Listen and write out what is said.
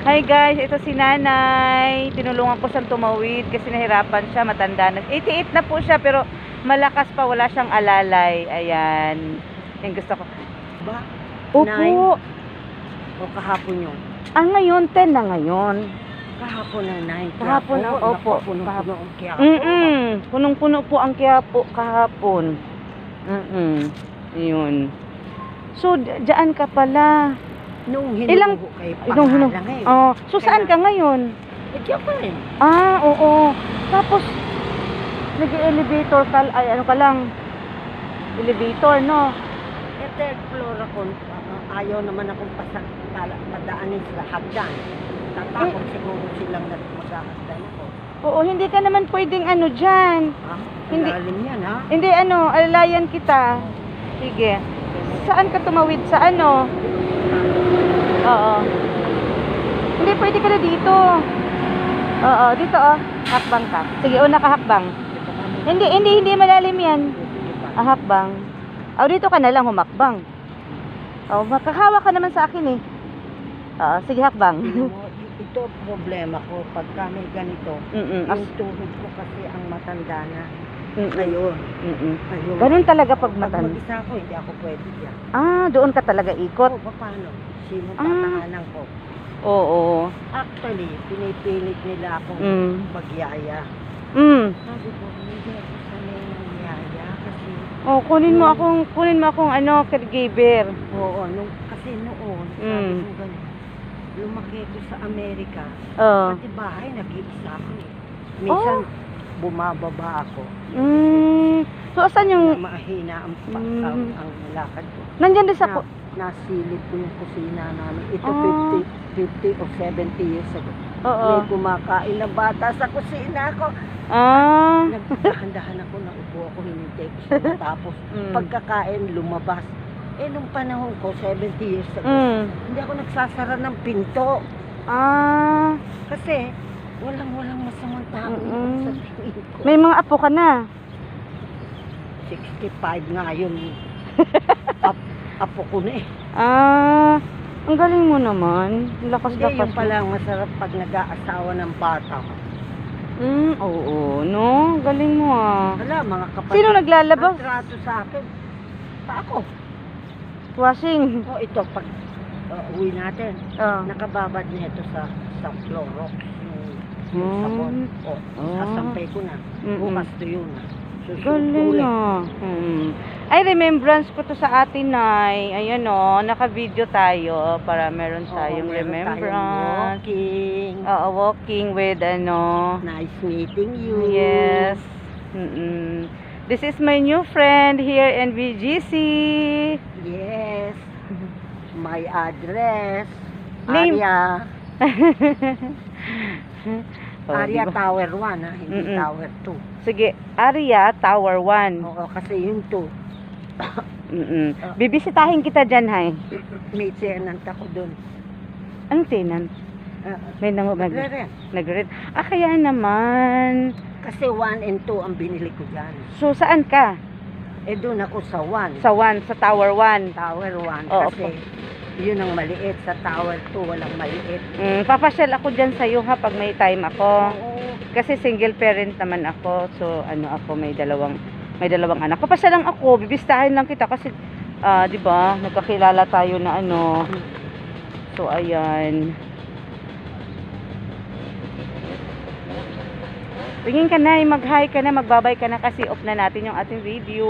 guys, ito si nanay. Tinulungan ko siyang tumawid kasi nahirapan siya, matanda na. 88 na po siya pero malakas pa, wala siyang alalay. Ayan. Yung gusto ko. Ba? Opo. O kahapon yun? Ah, ngayon, 10 na ngayon. Kahapon ang 9. Kahapon ang- opo, kahapon. ang Quiapo. Mm-mm. Punong-puno po ang Quiapo kahapon. Mm-mm. Yun. So, dyan ka pala. Nung Ilang- hinuho kay Nung hinu- pangalan ngayon. Oh, so saan ka ngayon? Eh, diyan pa rin. Ah, oo. Tapos, nag-elevator ka, ay ano ka lang, elevator, no? Eh, third floor ako. ah, ayaw naman akong pasak, pala- padaanin sa hagdan. Tatakot siguro silang na maghahagdan ako. Oo, hindi ka naman pwedeng ano dyan. Ha? Hindi. Malalim yan, ha? Hindi ano, alalayan kita. Sige. Saan ka tumawid? Sa ano? Oo. Hindi, pwede ka na dito. Oo, dito oh. Hakbang ka. Sige, una ka hakbang. Hindi, hindi, hindi malalim yan. Ah, hakbang. Oh, dito ka na lang humakbang. Oh, makakawa ka naman sa akin eh. Oo, sige hakbang. Ito problema ko pagka may ganito. Mm-mm. Yung tuhod ko kasi ang matanda na. Mm-mm. Ngayon. Mm-mm. Ngayon. Ganun talaga pag Pag matan. mag-isa ako, hindi ako pwede yan. Ah, doon ka talaga ikot. Oo, paano? Sino Ah. tatahanan ko? Oo. Actually, pinipilit nila akong Mm. magyaya. Mm. Sabi ko, hindi ako sanay ng yaya kasi, Oh, kunin mo Mm. akong kunin mo akong ano, caregiver. oo, nung, kasi noon, sabi Mm. ko ganun, lumaki ko sa Amerika, Oh. pati bahay, nag-iisa ako eh. Minsan, Oh. Bumababa ako. Mm. So asan Na yung mahina ang, pa, Mm. ang, ang lakad ko. Nandiyan din sa Na, nasilip ko yung kusina namin. Ito Ah. 50, 50 o 70 years ago. Oo. May kumakain na bata sa kusina ko. Ah. Nagdahan-dahan ako, naupo ako, hinintay ko siya matapos. Mm. Pagkakain, lumabas. Eh, nung panahon ko, 70 years ago, Mm. hindi ako nagsasara ng pinto. Ah. Kasi, walang-walang masamang tao Mm-mm. sa tingin ko. May mga apo ka na. 65 nga yun. Ap, apo ko na eh. Ah. Ang galing mo naman. Hindi, Lakas-lakas yung mo. pala ang masarap pag nag-aasawa ng bata. Mm, oo, no? Galing mo ah. Wala, mga kapatid. Sino naglalaba? Ang trato sa akin. Pa ako. Washing. O, ito, pag uh, uwi natin, Oh. nakababad na ito sa sa Clorox. Yung, Mm. sabon. O, Ah. sasampay ko na. Mm-mm. Bukas to yun na. Susunod ko Galing ulit. ah. Hmm. Ay, remembrance ko to sa atin, Nay. Ayan o, naka-video tayo para meron Oo, tayong meron tayong remembrance. walking. Oo, walking with ano. Nice meeting you. Yes. Mm-mm. This is my new friend here in BGC. Yes. My address. Name. Area. Oh, Area di ba? Tower 1 ha, hindi Mm-mm. Tower Sige, Aria Tower 1. 2. Oo, kasi yung 2. Mm-mm. Bibisitahin kita dyan, hay. May tenant ako dun. Anong tenant? Uh, May nang nag Nagre-rent. nag Ah, kaya naman. Kasi 1 and 2 ang binili ko dyan. So, saan ka? Eh doon ako sa 1. Sa 1, sa Tower 1. Tower 1. Oo, kasi yun ang maliit. Sa Tower 2 walang maliit. Mm, papasyal ako dyan sa'yo ha pag may time ako. Oo. Kasi single parent naman ako. So, ano ako, may dalawang may dalawang anak. Papasyal lang ako, bibistahin lang kita kasi ah, 'di ba? Nagkakilala tayo na ano. So, ayan. Tingin ka na, mag-hi ka na, magbabay ka na kasi off na natin yung ating video.